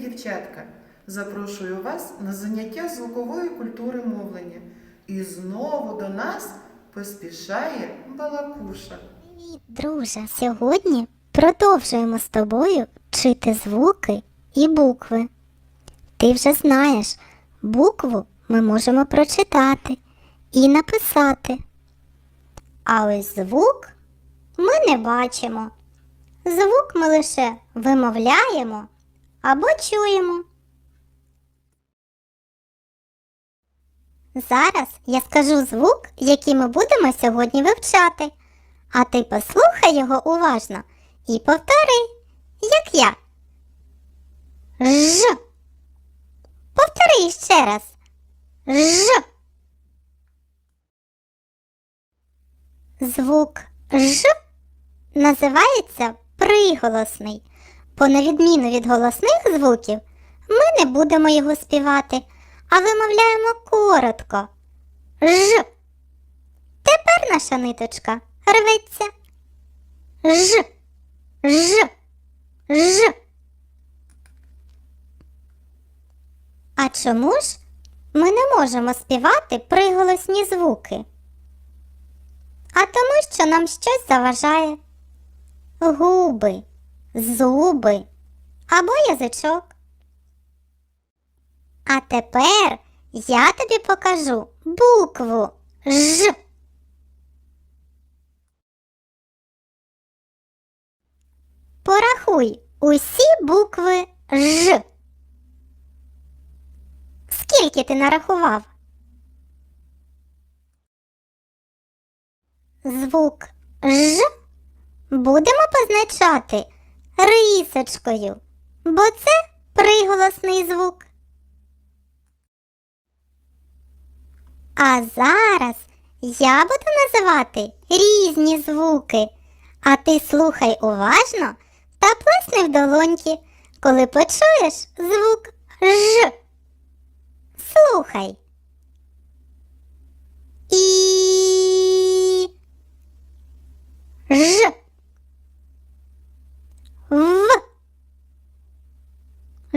дівчатка! Запрошую вас на заняття звукової культури мовлення. І знову до нас поспішає балакуша. Привіт, друже! Сьогодні продовжуємо з тобою вчити звуки і букви. Ти вже знаєш, букву ми можемо прочитати і написати. А ось звук ми не бачимо. Звук ми лише вимовляємо або чуємо. Зараз я скажу звук, який ми будемо сьогодні вивчати. А ти послухай його уважно і повтори, як я. Ж. Повтори ще раз. Ж. Звук Ж називається приголосний. Бо на відміну від голосних звуків, ми не будемо його співати, а вимовляємо коротко. Ж. Тепер наша ниточка рветься. Ж. Ж. Ж. А чому ж ми не можемо співати приголосні звуки? А тому, що нам щось заважає. Губи, зуби або язичок. А тепер я тобі покажу букву Ж. Порахуй усі букви Ж. Скільки ти нарахував? Звук Ж будемо позначати рисочкою, бо це приголосний звук. А зараз я буду називати різні звуки, а ти слухай уважно та плесни в долоньки, коли почуєш звук Ж. Слухай. І. Ж. В.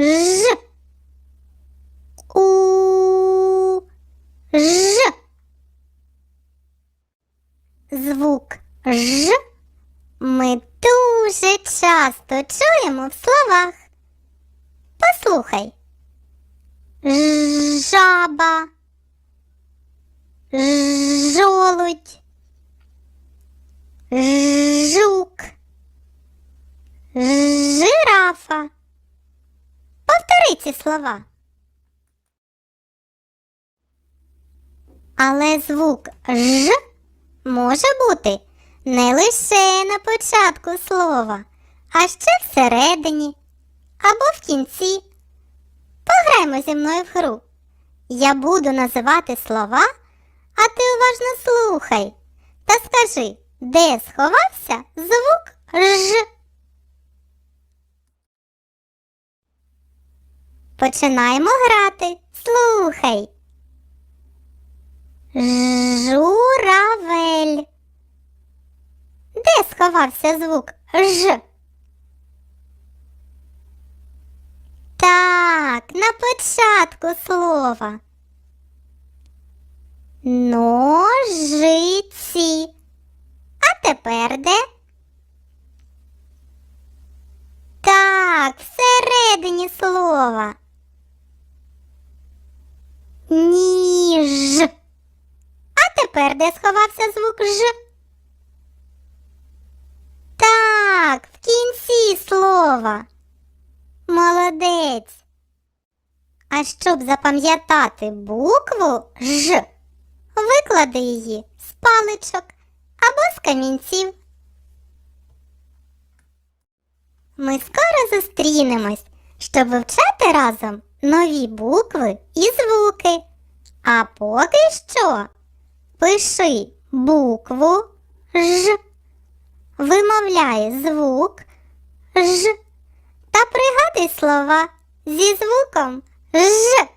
Ж. У. Ж. Звук Ж ми дуже часто чуємо в словах. Послухай. Жаба. Жолудь. Жук. Жирафа. Ці слова. Але звук Ж може бути не лише на початку слова, а ще всередині або в кінці. Пограймо зі мною в гру. Я буду називати слова, а ти уважно слухай та скажи, де сховався звук Ж. Починаємо грати. Слухай. Журавель. Де сховався звук Ж? Так, на початку слова. Ножиці. А тепер де? Так, всередині слова. Ніж. А де сховався звук Ж? Так, в кінці слова. Молодець. А щоб запам'ятати букву Ж, виклади її з паличок або з камінців. Ми скоро зустрінемось, щоб вивчати разом нові букви і звуки. А поки що пиши букву Ж, вимовляй звук Ж та пригадай слова зі звуком Ж.